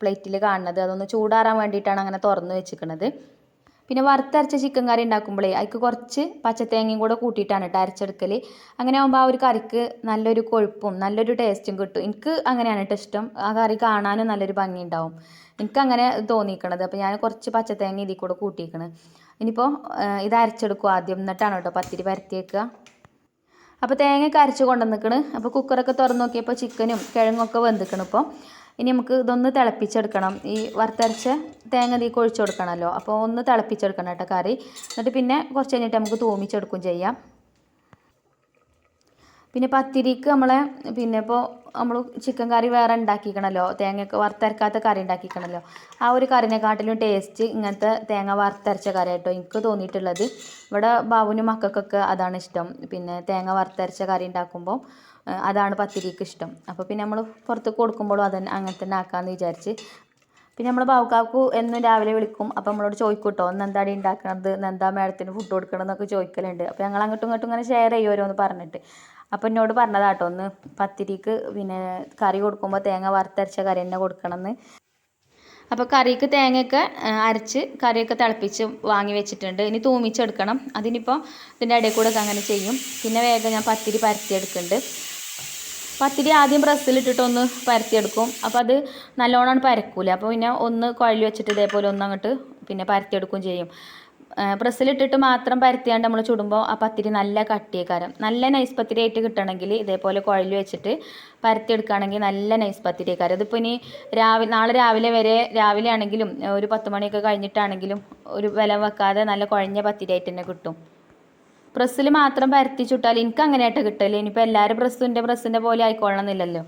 പ്ലേറ്റിൽ കാണുന്നത്. അതൊന്ന് ചൂടാറാൻ വേണ്ടിയിട്ടാണ് അങ്ങനെ തുറന്ന് വെച്ചിരിക്കണത്. പിന്നെ വറുത്തരച്ച ചിക്കൻ കറി ഉണ്ടാക്കുമ്പോഴേ അതിക്ക് കുറച്ച് പച്ചത്തേങ്ങയും കൂടെ കൂട്ടിയിട്ടാണ് കേട്ടോ അരച്ചെടുക്കൽ അങ്ങനെ ആകുമ്പോൾ ആ ഒരു കറിക്ക് നല്ലൊരു കൊഴുപ്പും നല്ലൊരു ടേസ്റ്റും കിട്ടും. എനിക്ക് അങ്ങനെയാണ് കേട്ടോ ഇഷ്ടം. ആ കറി കാണാനും നല്ലൊരു ഭംഗി ഉണ്ടാവും. എനിക്ക് അങ്ങനെ തോന്നിക്കണത് അപ്പോൾ ഞാൻ കുറച്ച് പച്ചത്തേങ്ങ ഇതിൽ കൂടെ കൂട്ടിയിരിക്കണത് ഇനിയിപ്പോൾ ഇത് അരച്ചെടുക്കും ആദ്യം. എന്നിട്ടാണ് കേട്ടോ പത്തിരി പരത്തി വെക്കുക അപ്പോൾ തേങ്ങയൊക്കെ അരച്ച് കൊണ്ടുവന്നിക്കണ്. അപ്പോൾ കുക്കറൊക്കെ തുറന്ന് നോക്കിയപ്പോൾ ചിക്കനും കിഴങ്ങൊക്കെ വെന്തിക്കണം ഇപ്പോൾ ഇനി നമുക്ക് ഇതൊന്ന് തിളപ്പിച്ചെടുക്കണം. ഈ വറുത്തരച്ച തേങ്ങ തീ ഒഴിച്ചു കൊടുക്കണമല്ലോ അപ്പോൾ ഒന്ന് തിളപ്പിച്ചെടുക്കണം കേട്ടോ കറി. എന്നിട്ട് പിന്നെ കുറച്ച് കഴിഞ്ഞിട്ട് നമുക്ക് തൂമിച്ചെടുക്കും ചെയ്യാം. പിന്നെ പത്തിരിക്ക് നമ്മളെ പിന്നെ ഇപ്പോൾ നമ്മൾ ചിക്കൻ കറി വേറെ ഉണ്ടാക്കിക്കണല്ലോ. തേങ്ങയൊക്കെ വറുത്തരക്കാത്ത കറി ഉണ്ടാക്കിക്കണല്ലോ. ആ ഒരു കറിനെക്കാട്ടിലും ടേസ്റ്റ് ഇങ്ങനത്തെ തേങ്ങ വറുത്തരച്ച കറി കേട്ടോ എനിക്ക് തോന്നിയിട്ടുള്ളത്. ഇവിടെ ബാബുവിനും മക്കൾക്കൊക്കെ അതാണ് ഇഷ്ടം. പിന്നെ തേങ്ങ വറുത്തരച്ച കറി ഉണ്ടാക്കുമ്പോൾ അതാണ് പത്തിരിക്ക് ഇഷ്ടം. അപ്പോൾ പിന്നെ നമ്മൾ പുറത്ത് കൊടുക്കുമ്പോഴും അത് അങ്ങനെ തന്നെ ആക്കാമെന്ന് വിചാരിച്ച് പിന്നെ നമ്മൾ ബാവുക്കാക്കു എന്നും രാവിലെ വിളിക്കും. അപ്പം നമ്മളോട് ചോദിക്കും കേട്ടോ ഇന്ന് എന്താടി ഉണ്ടാക്കണത് എന്താ മേഡത്തിന് ഫുഡ് കൊടുക്കണം എന്നൊക്കെ ചോദിക്കലുണ്ട്. അപ്പോൾ ഞങ്ങൾ അങ്ങോട്ടും ഇങ്ങോട്ടും ഇങ്ങനെ ഷെയർ ചെയ്യും ഓരോന്ന് പറഞ്ഞിട്ട്. അപ്പോൾ എന്നോട് പറഞ്ഞതാട്ടോ ഒന്ന് പത്തിരിക്ക് പിന്നെ കറി കൊടുക്കുമ്പോൾ തേങ്ങ വറുത്തരച്ച കറി തന്നെ കൊടുക്കണമെന്ന് അപ്പോൾ കറിക്ക് തേങ്ങയൊക്കെ അരച്ച് കറിയൊക്കെ തിളപ്പിച്ച് വാങ്ങി വെച്ചിട്ടുണ്ട്. ഇനി തൂമിച്ചെടുക്കണം. അതിനിപ്പോൾ ഇതിന്റെ ഇടയിൽ കൂടെ അങ്ങനെ ചെയ്യും. പിന്നെ വേഗം ഞാൻ പത്തിരി പരത്തിയെടുക്കുന്നുണ്ട്. പത്തിരി ആദ്യം പ്രസ്സിലിട്ടിട്ട് ഒന്ന് പരത്തിയെടുക്കും. അപ്പോൾ അത് നല്ലോണം പരക്കൂല. അപ്പോൾ പിന്നെ ഒന്ന് കുഴൽ വെച്ചിട്ട് ഇതേപോലെ ഒന്ന് അങ്ങോട്ട് പിന്നെ പരത്തിയെടുക്കും ചെയ്യും. പ്രസ്സിലിട്ടിട്ട് മാത്രം പരത്തിയാണ്ട് നമ്മൾ ചുടുമ്പോൾ ആ പത്തിരി നല്ല കട്ടിയേക്കാരം. നല്ല നൈസ് പത്തിരി ആയിട്ട് കിട്ടണമെങ്കിൽ ഇതേപോലെ കുഴൽ വെച്ചിട്ട് പരത്തിയെടുക്കുകയാണെങ്കിൽ നല്ല നൈസ് പത്തിരിയേക്കാരം. അതിപ്പോൾ ഇനി രാവിലെ നാളെ രാവിലെ വരെ രാവിലെ ആണെങ്കിലും ഒരു പത്ത് മണിയൊക്കെ കഴിഞ്ഞിട്ടാണെങ്കിലും ഒരു വില വെക്കാതെ നല്ല കുഴഞ്ഞ പത്തിരി ആയിട്ട് തന്നെ കിട്ടും. പ്രസ്സിൽ മാത്രം പരത്തി ചുട്ടാൽ എനിക്ക് അങ്ങനെ ആയിട്ട് കിട്ടില്ല ഇനിയിപ്പോൾ എല്ലാവരും പ്രസ്സും എന്റെ പ്രസ്സിന്റെ പോലെ ആയിക്കോളണം എന്നില്ലല്ലോ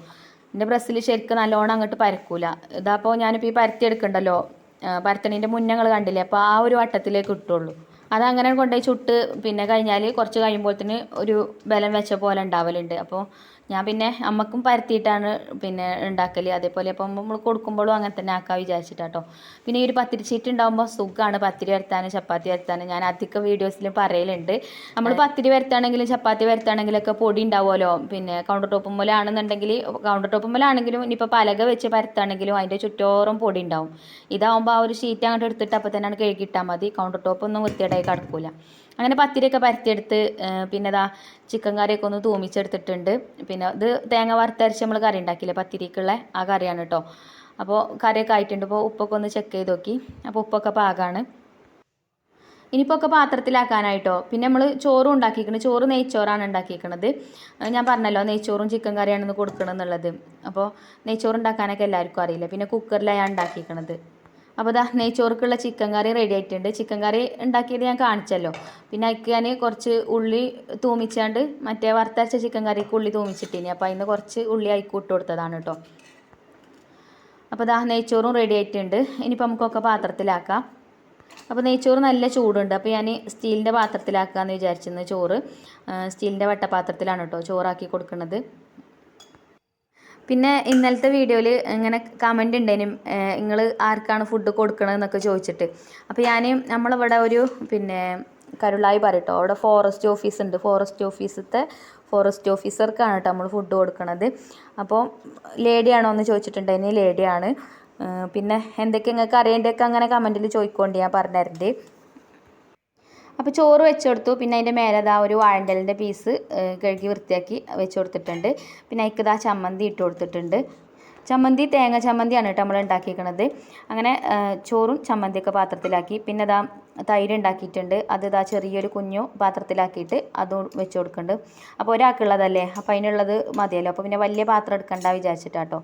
എന്റെ പ്രസ്സിൽ ശരിക്കും നല്ലോണം അങ്ങോട്ട് പരക്കൂല. ഇതാപ്പോൾ ഞാനിപ്പോൾ ഈ പരത്തി എടുക്കണ്ടല്ലോ പരത്തണീന്റെ മുന്നങ്ങൾ കണ്ടില്ലേ? അപ്പോൾ ആ ഒരു വട്ടത്തിലേക്ക് കിട്ടുള്ളൂ അതങ്ങനെ കൊണ്ടുപോയി ചുട്ട് പിന്നെ കഴിഞ്ഞാൽ കുറച്ച് കഴിയുമ്പോൾ കഴിയുമ്പോഴത്തേന് ഒരു ബലം വെച്ച പോലെ ഉണ്ടാവലുണ്ട്. അപ്പോൾ ഞാൻ പിന്നെ അമ്മക്കും പരത്തിയിട്ടാണ് പിന്നെ ഉണ്ടാക്കൽ അതേപോലെ അപ്പം നമ്മൾ കൊടുക്കുമ്പോഴും അങ്ങനെ തന്നെ ആക്കാൻ വിചാരിച്ചിട്ടാട്ടോ. പിന്നെ ഈ ഒരു പത്തിരി ചീറ്റ് ഉണ്ടാകുമ്പോൾ സുഖമാണ് പത്തിരി വരുത്താനും ചപ്പാത്തി വരുത്താനും. ഞാൻ അധികം വീഡിയോസിൽ പറയലുണ്ട്. നമ്മൾ പത്തിരി വരുത്താണെങ്കിലും ചപ്പാത്തി വരുത്താണെങ്കിലൊക്കെ പൊടി ഉണ്ടാവുമല്ലോ. പിന്നെ കൗണ്ടർ ടോപ്പ് മുതലാണെന്നുണ്ടെങ്കിൽ കൗണ്ടർ ടോപ്പ് മുതലാണെങ്കിലും ഇനിയിപ്പോൾ പലക വെച്ച് പരത്താണെങ്കിലും അതിന്റെ ചുറ്റോറും പൊടി ഉണ്ടാവും. ഇതാവുമ്പോൾ ആ ഒരു ഷീറ്റ് അങ്ങോട്ട് എടുത്തിട്ട് അപ്പോൾ തന്നെ കഴുകിയിട്ടാൽ മതി. കൗണ്ടർ ടോപ്പ് ഒന്നും വൃത്തിയേടായി കിടക്കില്ല അങ്ങനെ പത്തിരിയൊക്കെ പരത്തിയെടുത്ത് പിന്നെ ഇതാ ചിക്കൻ കറിയൊക്കെ ഒന്ന് തൂമിച്ചെടുത്തിട്ടുണ്ട്. പിന്നെ ഇത് തേങ്ങ വറുത്തരച്ച് നമ്മൾ കറി ഉണ്ടാക്കിയില്ലേ പത്തിരിക്കുള്ള ആ കറിയാണ് കേട്ടോ അപ്പോൾ കറിയൊക്കെ ആയിട്ടുണ്ട്. അപ്പോൾ ഉപ്പൊക്കെ ഒന്ന് ചെക്ക് ചെയ്ത് നോക്കി. അപ്പോൾ ഉപ്പൊക്കെ പാകമാണ് ഇനിയിപ്പോൾ ഒക്കെ പാത്രത്തിലാക്കാനായിട്ടോ. പിന്നെ നമ്മൾ ചോറും ഉണ്ടാക്കിയിരിക്കുന്നത് ചോറ് നെയ്ച്ചോറാണ് ഉണ്ടാക്കിയിരിക്കുന്നത് ഞാൻ പറഞ്ഞല്ലോ നെയ്ച്ചോറും ചിക്കൻ കറിയാണെന്ന് കൊടുക്കണം അപ്പോൾ നെയ്ച്ചോറ് ഉണ്ടാക്കാനൊക്കെ എല്ലാവർക്കും അറിയില്ല. പിന്നെ കുക്കറിലാണ് ഞാൻ ഉണ്ടാക്കിയിരിക്കുന്നത് അപ്പോൾ ദാ നെയ്ച്ചോറുക്കുള്ള ചിക്കൻ കറി റെഡി ആയിട്ടുണ്ട്. ചിക്കൻ കറി ഉണ്ടാക്കിയത് ഞാൻ കാണിച്ചല്ലോ. പിന്നെ അതിക്ക് ഞാൻ കുറച്ച് ഉള്ളി തൂമിച്ചാണ്ട് മറ്റേ വറുത്തരച്ച ചിക്കൻ കറിക്ക് ഉള്ളി തൂമിച്ചിട്ടിനി. അപ്പോൾ അതിന് കുറച്ച് ഉള്ളി അയക്കൂട്ട് കൊടുത്തതാണ് കേട്ടോ അപ്പോൾ ദാ നെയ്ച്ചോറും റെഡി ആയിട്ടുണ്ട്. ഇനിയിപ്പോൾ നമുക്കൊക്കെ പാത്രത്തിലാക്കാം. അപ്പോൾ നെയ്ച്ചോറ് നല്ല ചൂടുണ്ട്. അപ്പോൾ ഞാൻ സ്റ്റീലിന്റെ പാത്രത്തിലാക്കുക എന്ന് വിചാരിച്ചിരുന്നു ചോറ്. സ്റ്റീലിന്റെ വട്ടപാത്രത്തിലാണ് കേട്ടോ ചോറാക്കി കൊടുക്കുന്നത് പിന്നെ ഇന്നലത്തെ വീഡിയോയിൽ ഇങ്ങനെ കമന്റ് ഉണ്ടേനും നിങ്ങൾ ആർക്കാണ് ഫുഡ് കൊടുക്കണതെന്നൊക്കെ ചോദിച്ചിട്ട്. അപ്പോൾ ഞാൻ നമ്മളിവിടെ ഒരു പിന്നെ കരുളായി പറയട്ടോ അവിടെ ഫോറസ്റ്റ് ഓഫീസ് ഉണ്ട് ഫോറസ്റ്റ് ഓഫീസത്തെ ഫോറസ്റ്റ് ഓഫീസർക്കാണ് കേട്ടോ നമ്മൾ ഫുഡ് കൊടുക്കണത്. അപ്പോൾ ലേഡിയാണോ എന്ന് ചോദിച്ചിട്ടുണ്ടായിരുന്നു ലേഡിയാണ് പിന്നെ എന്തൊക്കെ നിങ്ങൾക്ക് അറിയേണ്ടതൊക്കെ അങ്ങനെ കമന്റിൽ ചോദിക്കൊണ്ട് ഞാൻ പറഞ്ഞുതരണ്ട് അപ്പോൾ ചോറ് വെച്ച് കൊടുത്തു പിന്നെ അതിന്റെ മേലെ ഇതാ ഒരു വാഴണ്ടലിന്റെ പീസ് കഴുകി വൃത്തിയാക്കി വെച്ച് കൊടുത്തിട്ടുണ്ട് പിന്നെ അതിക്ക് ഇതാ ചമ്മന്തി ഇട്ട് കൊടുത്തിട്ടുണ്ട്. ചമ്മന്തി തേങ്ങ ചമ്മന്തിയാണ് കേട്ടോ നമ്മൾ ഉണ്ടാക്കിയിരിക്കുന്നത് അങ്ങനെ ചോറും ചമ്മന്തിയൊക്കെ പാത്രത്തിലാക്കി. പിന്നെ ഇതാ തൈര് ഉണ്ടാക്കിയിട്ടുണ്ട് അത് ഇതാ ചെറിയൊരു കുഞ്ഞു പാത്രത്തിലാക്കിയിട്ട് അതും വെച്ച് കൊടുക്കുന്നുണ്ട് അപ്പോൾ ഒരാൾക്കുള്ളതല്ലേ? അപ്പോൾ അതിനുള്ളത് മതിയല്ലോ. അപ്പോൾ പിന്നെ വലിയ പാത്രം എടുക്കണ്ട വിചാരിച്ചിട്ടാട്ടോ.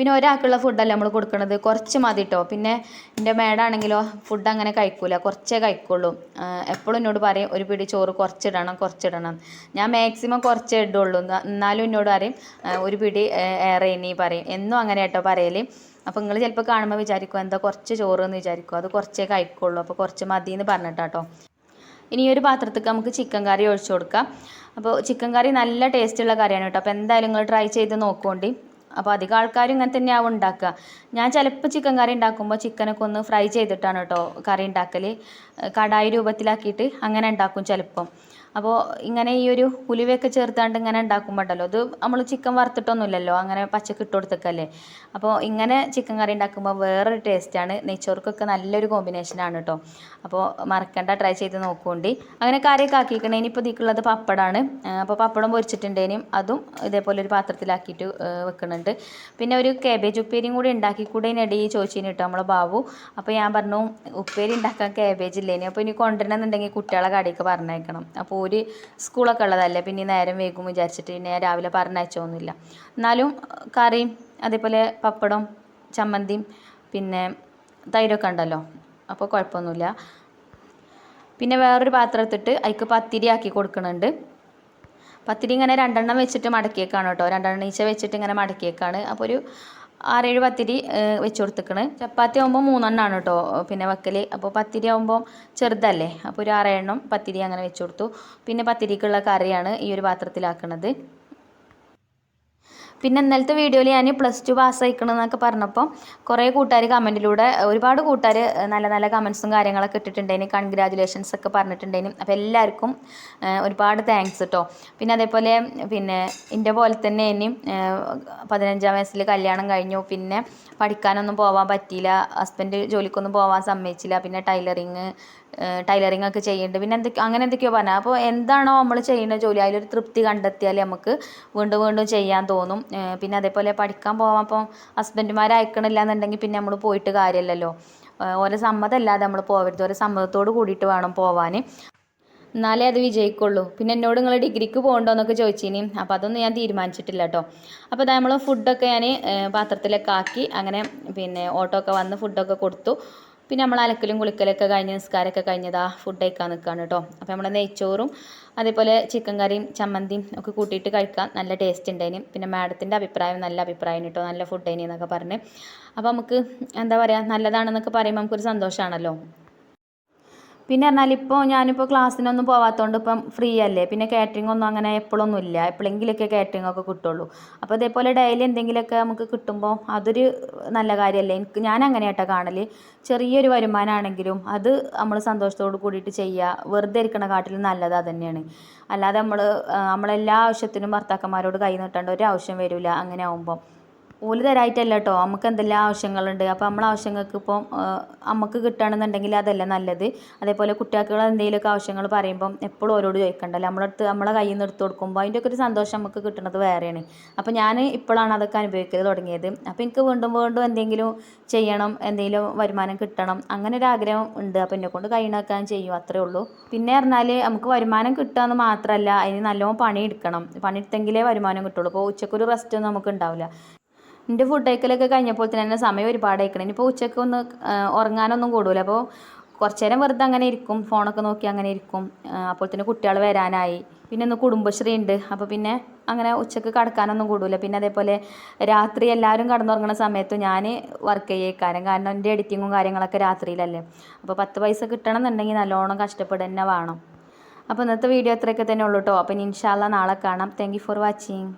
പിന്നെ ഒരാൾക്കുള്ള ഫുഡല്ല നമ്മൾ കൊടുക്കുന്നത് കുറച്ച് മതി കേട്ടോ പിന്നെ എന്റെ മേഡാണെങ്കിലോ ഫുഡ് അങ്ങനെ കഴിക്കൂല. കുറച്ചേ കഴിക്കുള്ളൂ. എപ്പോഴും എന്നോട് പറയും ഒരു പിടി ചോറ് കുറച്ചിടണം കുറച്ചിടണം. ഞാൻ മാക്സിമം കുറച്ചേ ഇടുള്ളൂ. എന്നാലും എന്നോട് പറയും ഒരു പിടി ഏറെ ഇനി പറയും. എന്നും അങ്ങനെ കേട്ടോ പറയൽ അപ്പോൾ നിങ്ങൾ ചിലപ്പോൾ കാണുമ്പോൾ വിചാരിക്കും എന്താ കുറച്ച് ചോറ് എന്ന് വിചാരിക്കും. അത് കുറച്ചേ കഴിക്കുള്ളൂ. അപ്പോൾ കുറച്ച് മതി എന്ന് പറഞ്ഞിട്ടാട്ടോ ഇനി ഒരു പാത്രത്തേക്ക് നമുക്ക് ചിക്കൻ കറി ഒഴിച്ചു കൊടുക്കാം. അപ്പോൾ ചിക്കൻ കറി നല്ല ടേസ്റ്റുള്ള കറിയാണ് കേട്ടോ അപ്പോൾ എന്തായാലും നിങ്ങൾ ട്രൈ ചെയ്ത് നോക്കുകൊണ്ടി അപ്പോൾ അധികം ആൾക്കാരും ഇങ്ങനെ തന്നെയാവും ഉണ്ടാക്കുക. ഞാൻ ചിലപ്പോൾ ചിക്കൻ കറി ഉണ്ടാക്കുമ്പോൾ ചിക്കനൊക്കെ ഒന്ന് ഫ്രൈ ചെയ്തിട്ടാണ് കേട്ടോ കറി ഉണ്ടാക്കൽ കടായി രൂപത്തിലാക്കിയിട്ട് അങ്ങനെ ഉണ്ടാക്കും ചിലപ്പം. അപ്പോൾ ഇങ്ങനെ ഈ ഒരു ഉലുവയൊക്കെ ചേർത്താണ്ട് ഇങ്ങനെ ഉണ്ടാക്കുമ്പോൾ ഉണ്ടല്ലോ നമ്മൾ ചിക്കൻ വറുത്തിട്ടൊന്നുമില്ലല്ലോ അങ്ങനെ പച്ചക്ക് ഇട്ട് കൊടുത്തേക്കല്ലേ? അപ്പോൾ ഇങ്ങനെ ചിക്കൻ കറി ഉണ്ടാക്കുമ്പോൾ വേറൊരു ടേസ്റ്റാണ് നെയ്ച്ചോർക്കൊക്കെ നല്ലൊരു കോമ്പിനേഷനാണ് കേട്ടോ അപ്പോൾ മറക്കണ്ട ട്രൈ ചെയ്ത് നോക്കുകൊണ്ട് അങ്ങനെ കറിയൊക്കെ ആക്കിയിരിക്കണേ ഇനിയിപ്പോൾ ഇതിക്കുള്ളത് പപ്പടമാണ് അപ്പോൾ പപ്പടം പൊരിച്ചിട്ടുണ്ടേനും അതും ഇതേപോലെ ഒരു പാത്രത്തിലാക്കിയിട്ട് വെക്കുന്നുണ്ട് പിന്നെ ഒരു കേബേജ് ഉപ്പേരിയും കൂടി ഉണ്ടാക്കി കൂടെ ഇതിനിടയിൽ ചോദിച്ചിന് കേട്ടോ നമ്മളെ ബാബു. അപ്പോൾ ഞാൻ പറഞ്ഞു ഉപ്പേരി ഉണ്ടാക്കാൻ കേബേജ് ഇല്ലേനി. അപ്പോൾ ഇനി കൊണ്ടുവരണമെന്നുണ്ടെങ്കിൽ കുട്ടികളെ കടയിലേക്ക് പറഞ്ഞേക്കണം അപ്പോൾ ഒരു സ്കൂളൊക്കെ ഉള്ളതല്ലേ? പിന്നെ നേരം വൈകും വിചാരിച്ചിട്ട് പിന്നെ രാവിലെ പറഞ്ഞയച്ചൊന്നുമില്ല. എന്നാലും കറിയും അതേപോലെ പപ്പടം ചമ്മന്തിയും പിന്നെ തൈരൊക്കെ ഉണ്ടല്ലോ. അപ്പോൾ കുഴപ്പമൊന്നുമില്ല. പിന്നെ വേറൊരു പാത്രം എടുത്തിട്ട് അതിക്ക് പത്തിരി ആക്കി കൊടുക്കുന്നുണ്ട്. പത്തിരി ഇങ്ങനെ രണ്ടെണ്ണം വെച്ചിട്ട് മടക്കിയേക്കാണ് കേട്ടോ. രണ്ടെണ്ണം ഈച്ച വെച്ചിട്ട് ഇങ്ങനെ മടക്കിയേക്കാണ്. അപ്പോൾ ഒരു ആറേഴ് പത്തിരി വെച്ച് കൊടുത്തേക്കണ്. ചപ്പാത്തി ആകുമ്പോൾ മൂന്നെണ്ണമാണ് കേട്ടോ പിന്നെ വെക്കൽ അപ്പോൾ പത്തിരി ആകുമ്പോൾ ചെറുതല്ലേ? അപ്പോൾ ഒരു ആറേഴെണ്ണം പത്തിരി അങ്ങനെ വെച്ച് കൊടുത്തു. പിന്നെ പത്തിരിക്കുള്ള കറിയാണ് ഈ ഒരു പാത്രത്തിലാക്കുന്നത് പിന്നെ ഇന്നലത്തെ വീഡിയോയിൽ ഞാൻ പ്ലസ് ടു പാസ്സായിക്കണമെന്നൊക്കെ പറഞ്ഞപ്പോൾ കുറേ കൂട്ടുകാർ കമന്റിലൂടെ ഒരുപാട് കൂട്ടുകാർ നല്ല നല്ല കമൻസും കാര്യങ്ങളൊക്കെ ഇട്ടിട്ടുണ്ടായിന് കൺഗ്രാജുലേഷൻസ് ഒക്കെ പറഞ്ഞിട്ടുണ്ടായിന് അപ്പോൾ എല്ലാവർക്കും ഒരുപാട് താങ്ക്സ് കേട്ടോ പിന്നെ അതേപോലെ പിന്നെ എന്റെ പോലെ തന്നെ ഇനി പതിനഞ്ചാം വയസ്സിൽ കല്യാണം കഴിഞ്ഞു. പിന്നെ പഠിക്കാനൊന്നും പോകാൻ പറ്റിയില്ല. ഹസ്ബൻഡ് ജോലിക്കൊന്നും പോകാൻ സമ്മതിച്ചില്ല. പിന്നെ ടൈലറിങ് ടൈലറിങ് ഒക്കെ ചെയ്യുന്നുണ്ട് പിന്നെ എന്തൊക്കെ അങ്ങനെ എന്തൊക്കെയോ പറഞ്ഞാൽ അപ്പോൾ എന്താണോ നമ്മൾ ചെയ്യുന്ന ജോലി അതിലൊരു തൃപ്തി കണ്ടെത്തിയാൽ നമുക്ക് വീണ്ടും വീണ്ടും ചെയ്യാൻ തോന്നും. പിന്നെ അതേപോലെ പഠിക്കാൻ പോകാൻ അപ്പം ഹസ്ബൻഡുമാർ അയക്കണില്ല എന്നുണ്ടെങ്കിൽ പിന്നെ നമ്മൾ പോയിട്ട് കാര്യമില്ലല്ലോ ഓരോ സമ്മതമല്ലാതെ നമ്മൾ പോകരുത് ഓരോ സമ്മതത്തോട് കൂടിയിട്ട് വേണം പോവാൻ. എന്നാലേ അത് വിജയിക്കുള്ളൂ. പിന്നെ എന്നോട് നിങ്ങൾ ഡിഗ്രിക്ക് പോകണ്ടോ എന്നൊക്കെ ചോദിച്ചിനി. അപ്പോൾ അതൊന്നും ഞാൻ തീരുമാനിച്ചിട്ടില്ല കേട്ടോ. അപ്പോൾ നമ്മൾ ഫുഡൊക്കെ ഞാൻ പാത്രത്തിലൊക്കെ ആക്കി അങ്ങനെ പിന്നെ ഓട്ടോ ഒക്കെ വന്ന് ഫുഡൊക്കെ കൊടുത്തു. പിന്നെ നമ്മൾ അലക്കലും കുളിക്കലൊക്കെ കഴിഞ്ഞ് നിസ്കാരമൊക്കെ കഴിഞ്ഞതാ ഫുഡ് കഴിക്കാൻ നിൽക്കുകയാണ് കേട്ടോ അപ്പോൾ നമ്മൾ നെയ്ച്ചോറും അതേപോലെ ചിക്കൻ കറിയും ചമ്മന്തിയും ഒക്കെ കൂട്ടിയിട്ട് കഴിക്കാൻ നല്ല ടേസ്റ്റ് ഉണ്ടായിന് പിന്നെ മാഡത്തിന്റെ അഭിപ്രായം നല്ല അഭിപ്രായം കേട്ടോ നല്ല ഫുഡ് ആയിനി എന്നൊക്കെ പറഞ്ഞ്. അപ്പോൾ നമുക്ക് എന്താ പറയുക നല്ലതാണെന്നൊക്കെ പറയുമ്പോൾ നമുക്കൊരു സന്തോഷമാണല്ലോ പിന്നെ പറഞ്ഞാൽ ഇപ്പോൾ ഞാനിപ്പോൾ ക്ലാസ്സിനൊന്നും പോവാത്തതുകൊണ്ട് ഇപ്പം ഫ്രീ അല്ലേ പിന്നെ കാറ്ററിംഗ് ഒന്നും അങ്ങനെ എപ്പോഴൊന്നും ഇല്ല എപ്പോഴെങ്കിലൊക്കെ കാറ്ററിംഗ് ഒക്കെ കിട്ടുള്ളൂ. അപ്പോൾ ഇതേപോലെ ഡെയിലി എന്തെങ്കിലുമൊക്കെ നമുക്ക് കിട്ടുമ്പോൾ അതൊരു നല്ല കാര്യമല്ലേ എനിക്ക് ഞാൻ അങ്ങനെ കേട്ടോ കാണൽ ചെറിയൊരു വരുമാനമാണെങ്കിലും അത് നമ്മൾ സന്തോഷത്തോട് കൂടിയിട്ട് ചെയ്യുക വെറുതെ ഇരിക്കണ കാട്ടിലും നല്ലത് തന്നെയാണ് അല്ലാതെ നമ്മൾ നമ്മളെല്ലാ ആവശ്യത്തിനും ഭർത്താക്കന്മാരോട് കൈ നീട്ടേണ്ട ഒരു ആവശ്യം വരില്ല അങ്ങനെ ആവുമ്പോൾ ഓൽ തരായിട്ടല്ല കേട്ടോ നമുക്ക് എന്തെല്ലാം ആവശ്യങ്ങളുണ്ട്? അപ്പോൾ നമ്മളെ ആവശ്യങ്ങൾക്ക് ഇപ്പം നമുക്ക് കിട്ടുകയാണെന്നുണ്ടെങ്കിൽ അതല്ല നല്ലത്. അതേപോലെ കുട്ടികൾക്ക് എന്തെങ്കിലുമൊക്കെ ആവശ്യങ്ങൾ പറയുമ്പം എപ്പോഴും ഓരോട് ചോദിക്കണ്ടല്ലോ. നമ്മളടുത്ത് നമ്മളെ കയ്യിൽ നിന്ന് എടുത്ത് കൊടുക്കുമ്പോൾ അതിന്റെ ഒക്കെ ഒരു സന്തോഷം നമുക്ക് കിട്ടുന്നത് വേറെയാണ്. അപ്പോൾ ഞാൻ ഇപ്പോഴാണ് അതൊക്കെ അനുഭവിക്കൽ തുടങ്ങിയത്. അപ്പോൾ എനിക്ക് വീണ്ടും വീണ്ടും എന്തെങ്കിലും ചെയ്യണം എന്തെങ്കിലും വരുമാനം കിട്ടണം അങ്ങനെ ഒരു ആഗ്രഹം ഉണ്ട്. അപ്പോൾ എന്നെ കൊണ്ട് കഴിയണക്കാൻ ചെയ്യും അത്രേ ഉള്ളൂ. പിന്നെ പറഞ്ഞാൽ നമുക്ക് വരുമാനം കിട്ടുക എന്ന് മാത്രമല്ല അതിന് നല്ലോണം പണിയെടുക്കണം പണിയെടുത്തെങ്കിലേ വരുമാനം കിട്ടുള്ളൂ. അപ്പോൾ ഉച്ചക്കൊരു റെസ്റ്റ് ഒന്നും നമുക്ക് ഉണ്ടാവില്ല. എന്റെ ഫുഡ് കഴിക്കലൊക്കെ കഴിഞ്ഞപ്പോൾ തന്നെ സമയം ഒരുപാട് അയക്കണം ഇനിയിപ്പോൾ ഉച്ചയ്ക്ക് ഒന്ന് ഉറങ്ങാനൊന്നും കൂടൂല. അപ്പോൾ കുറച്ച് നേരം വെറുതെ അങ്ങനെ ഇരിക്കും. ഫോണൊക്കെ നോക്കി അങ്ങനെ ഇരിക്കും. അപ്പോൾ തന്നെ കുട്ടികൾ വരാനായി. പിന്നെ ഒന്ന് കുടുംബശ്രീ ഉണ്ട്. അപ്പോൾ പിന്നെ അങ്ങനെ ഉച്ചയ്ക്ക് കടക്കാനൊന്നും കൂടില്ല പിന്നെ അതേപോലെ രാത്രി എല്ലാവരും കടന്നുറങ്ങുന്ന സമയത്ത് ഞാൻ വർക്ക് ചെയ്യേക്കാരം. കാരണം എന്റെ എഡിറ്റിങ്ങും കാര്യങ്ങളൊക്കെ രാത്രിയിലല്ലേ. അപ്പോൾ പത്ത് പൈസ കിട്ടണം എന്നുണ്ടെങ്കിൽ നല്ലോണം കഷ്ടപ്പെടുക തന്നെ വേണം. അപ്പോൾ ഇന്നത്തെ വീഡിയോ അത്രയൊക്കെ തന്നെ ഉള്ളൂ കേട്ടോ അപ്പോൾ ഇനി ഇൻഷാല്ല നാളെ കാണാം. Thank for watching